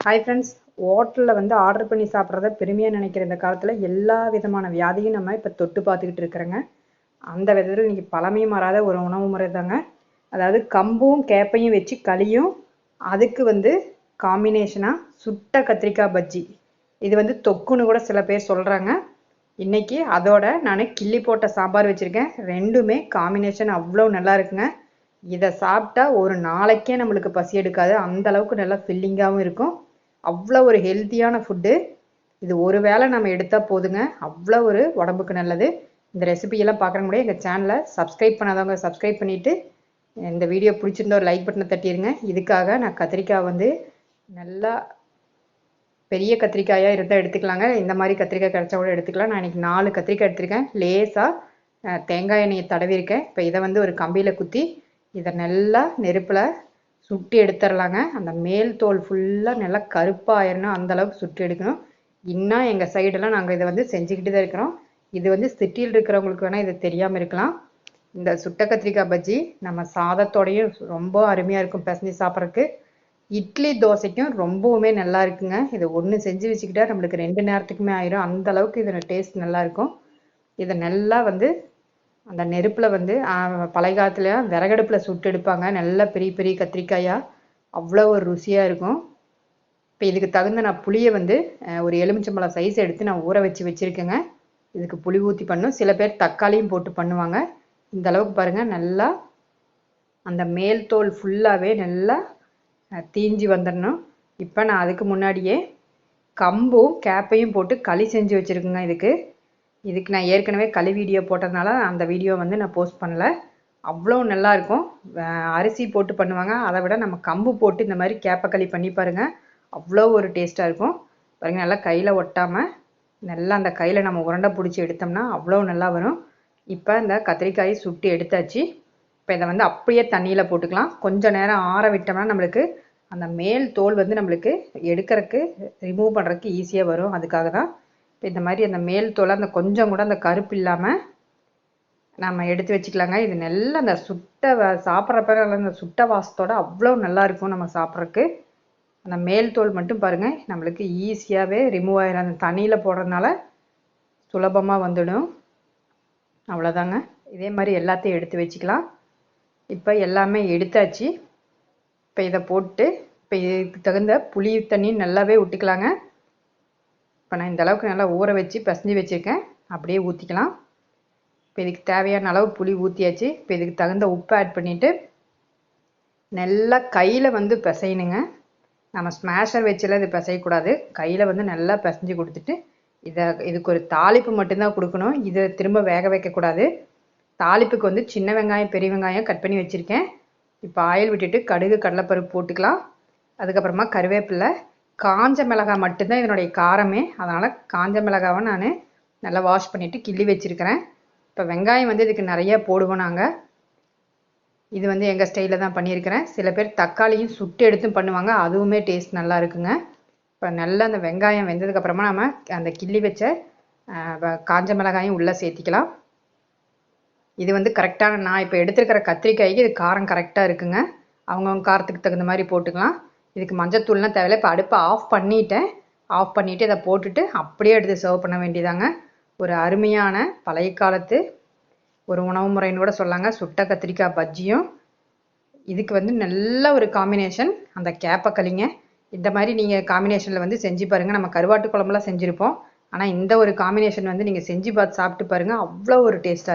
Hi friends ஹோட்டலில் வந்து order பண்ணி சாப்பிட்றத பெருமையாக நினைக்கிற இந்த காலத்தில் எல்லா விதமான வியாதியும் நம்ம இப்போ தொட்டு பார்த்துக்கிட்டு இருக்கிறோங்க. அந்த விதத்தில் இன்றைக்கி பழமையும் மாறாத ஒரு உணவு முறை தாங்க. அதாவது கம்பும் கேப்பையும் வச்சு களியும் அதுக்கு வந்து காம்பினேஷனாக சுட்ட கத்திரிக்காய் பஜ்ஜி. இது வந்து தொக்குன்னு கூட சில பேர் சொல்கிறாங்க இன்னைக்கு அதோட நான் கிள்ளி போட்ட சாம்பார் வச்சுருக்கேன். ரெண்டுமே காம்பினேஷன் அவ்வளோ நல்லா இருக்குங்க. இதை சாப்பிட்டா ஒரு நாளைக்கே நம்மளுக்கு பசி எடுக்காது. அந்த அளவுக்கு நல்லா ஃபில்லிங்காகவும் இருக்கும். அவ்வளோ ஒரு ஹெல்த்தியான ஃபுட்டு இது ஒரு வேளை நம்ம எடுத்தால் போதுங்க. அவ்வளோ ஒரு உடம்புக்கு நல்லது. இந்த ரெசிபியெல்லாம் பார்க்குறங்க கூட எங்கள் சேனலை சப்ஸ்கிரைப் பண்ணாதவங்க சப்ஸ்கிரைப் பண்ணிவிட்டு இந்த வீடியோ பிடிச்சிருந்தா ஒரு லைக் பட்டனை தட்டிடுங்க இதுக்காக நான் கத்திரிக்காய் வந்து நல்லா பெரிய கத்திரிக்காயாக இருந்தால் எடுத்துக்கலாங்க. இந்த மாதிரி கத்திரிக்காய் கிடச்சா கூட எடுத்துக்கலாம். நான் இன்றைக்கி நாலு கத்திரிக்காய் எடுத்திருக்கேன். லேசாக தேங்காய் எண்ணெயை தடவிருக்கேன் இப்போ இதை வந்து ஒரு கம்பியில் குத்தி இதை நல்லா நெருப்பில் சுட்டி எடுத்துடலாங்க அந்த மேல் தோல் ஃபுல்லாக நல்லா கருப்பாயிரணும் அந்த அளவுக்கு சுட்டி எடுக்கணும். இன்னும் எங்கள் சைடெல்லாம் நாங்கள் இதை வந்து செஞ்சுக்கிட்டு தான் இருக்கிறோம். இது வந்து சிட்டியில் இருக்கிறவங்களுக்கு வேணால் இது தெரியாமல் இருக்கலாம். இந்த சுட்ட கத்திரிக்காய் பஜ்ஜி நம்ம சாதத்தோடையும் ரொம்ப அருமையாக இருக்கும் பிசைஞ்சு சாப்பிட்றதுக்கு. இட்லி தோசைக்கும் ரொம்பவுமே நல்லா இருக்குங்க. இது ஒன்று செஞ்சு வச்சுக்கிட்டா நம்மளுக்கு ரெண்டு நேரத்துக்குமே ஆயிரும். அந்த அளவுக்கு இதோட டேஸ்ட் நல்லா இருக்கும். இதை நல்லா வந்து அந்த நெருப்பில் வந்து பழைய காலத்துல விறகடுப்பில் சுட்டு எடுப்பாங்க. நல்லா பெரிய பெரிய கத்திரிக்காயாக அவ்வளோ ஒரு ருசியாக இருக்கும். இப்போ இதுக்கு தகுந்த நான் புளியை வந்து ஒரு எலுமிச்சம்பழம் சைஸ் எடுத்து நான் ஊற வச்சு வச்சுருக்கேங்க. இதுக்கு புளி ஊற்றி பண்ணும். சில பேர் தக்காளியும் போட்டு பண்ணுவாங்க. இந்த அளவுக்கு பாருங்கள் நல்லா அந்த மேல் தோல் ஃபுல்லாகவே நல்லா தீஞ்சி வந்துடணும் இப்போ நான் அதுக்கு முன்னாடியே கம்பும் கேப்பையும் போட்டு களி செஞ்சு வச்சுருக்குங்க இதுக்கு. இதுக்கு நான் ஏற்கனவே களி வீடியோ போட்டதுனால அந்த வீடியோ வந்து நான் போஸ்ட் பண்ணல. அவ்வளோ நல்லாயிருக்கும் அரிசி போட்டு பண்ணுவாங்க. அதை விட நம்ம கம்பு போட்டு இந்த மாதிரி கேப்பக்களி பண்ணி பாருங்கள் அவ்வளோ ஒரு டேஸ்ட்டாக இருக்கும். பாருங்கள் நல்லா கையில் ஒட்டாமல் நல்லா அந்த கையில் நம்ம உருண்டை பிடிச்சி எடுத்தோம்னா அவ்வளோ நல்லா வரும். இப்போ இந்த கத்திரிக்காய் சுட்டு எடுத்தாச்சு. இப்போ இதை வந்து அப்படியே தண்ணியில் போட்டுக்கலாம். கொஞ்சம் நேரம் ஆற விட்டோம்னா நம்மளுக்கு அந்த மேல் தோல் வந்து நம்மளுக்கு எடுக்கிறதுக்கு ரிமூவ் பண்ணுறதுக்கு ஈஸியாக வரும். அதுக்காக தான் இந்த மாதிரி அந்த மேல் தோலை அந்த கொஞ்சம் கூட அந்த கருப்பு இல்லாமல் நம்ம எடுத்து வச்சுக்கலாங்க. இது நல்லா அந்த சுட்ட சாப்பிட்றப்ப நல்லா அந்த சுட்ட வாசத்தோட அவ்வளோ நல்லா இருக்கும் நம்ம சாப்பிட்றதுக்கு அந்த மேல் தோல் மட்டும் பாருங்கள் நம்மளுக்கு ஈஸியாகவே ரிமூவ் ஆயிடும் அந்த தண்ணியில் போடுறதுனால சுலபமாக வந்துடும். அவ்வளோதாங்க. இதே மாதிரி எல்லாத்தையும் எடுத்து வச்சுக்கலாம். இப்போ எல்லாமே எடுத்தாச்சு. இப்போ இதை போட்டு இப்போ இதுக்கு தகுந்த புளி தண்ணி நல்லாவே விட்டுக்கலாங்க இப்போ நான் இந்த அளவுக்கு நல்லா ஊற வச்சு பசஞ்சு வச்சுருக்கேன். அப்படியே ஊற்றிக்கலாம் இப்போ இதுக்கு தேவையான அளவு புளி ஊற்றியாச்சு இப்போ இதுக்கு தகுந்த உப்பு ஆட் பண்ணிவிட்டு நல்லா கையில் வந்து பிசையணுங்க. நம்ம ஸ்மாஷர் வச்செல்லாம் இது பிசையக்கூடாது. கையில் வந்து நல்லா பிசைஞ்சு கொடுத்துட்டு இதை இதுக்கு ஒரு தாளிப்பு மட்டும்தான் கொடுக்கணும். இதை திரும்ப வேக வைக்கக்கூடாது. தாளிப்புக்கு வந்து சின்ன வெங்காயம் பெரிய வெங்காயம் கட் பண்ணி வச்சுருக்கேன். இப்போ ஆயில் விட்டுட்டு கடுகு கடலைப்பருப்பு போட்டுக்கலாம். அதுக்கப்புறமா கருவேப்பில்லை காஞ்ச மிளகாய் மட்டும்தான் இதனுடைய காரமே. அதனால் காஞ்ச மிளகாவை நான் நல்லா வாஷ் பண்ணிவிட்டு கிள்ளி வச்சுருக்கிறேன். இப்போ வெங்காயம் வந்து இதுக்கு நிறைய போடுவோம் நாங்கள் இது வந்து எங்கள் ஸ்டைலில் தான் பண்ணியிருக்கிறேன். சில பேர் தக்காளியும் சுட்டு எடுத்தும் பண்ணுவாங்க. அதுவுமே டேஸ்ட் நல்லா இருக்குங்க. இப்போ நல்லா அந்த வெங்காயம் வெந்ததுக்கப்புறமா நம்ம அந்த கிள்ளி வச்ச காஞ்ச மிளகாயும் உள்ளே சேர்த்திக்கலாம். இது வந்து கரெக்டான நான் இப்போ எடுத்துருக்கிற கத்திரிக்காய்க்கு இது காரம் கரெக்டாக இருக்குங்க. அவங்கவுங்க காரத்துக்கு தகுந்த மாதிரி போட்டுக்கலாம். இதுக்கு மஞ்சத்தூள்லாம் தேவையில்ல. இப்போ அடுப்பை ஆஃப் பண்ணிட்டேன். ஆஃப் பண்ணிவிட்டு இதை போட்டுட்டு அப்படியே எடுத்து சர்வ் பண்ண வேண்டியதாங்க. ஒரு அருமையான பழைய காலத்து ஒரு உணவு முறைன்னு கூட சொல்லாங்க. சுட்ட கத்திரிக்காய் பஜ்ஜியும். இதுக்கு வந்து நல்ல ஒரு காம்பினேஷன் அந்த கேப்பக்களிங்க. இந்த மாதிரி நீங்கள் காம்பினேஷனில் வந்து செஞ்சு பாருங்கள் நம்ம கருவாட்டு குழம்புலாம் செஞ்சுருப்போம். ஆனால் இந்த ஒரு காம்பினேஷன் வந்து நீங்கள் செஞ்சு பார்த்து சாப்பிட்டு பாருங்கள் அவ்வளோ ஒரு டேஸ்ட்டாக இருக்கும்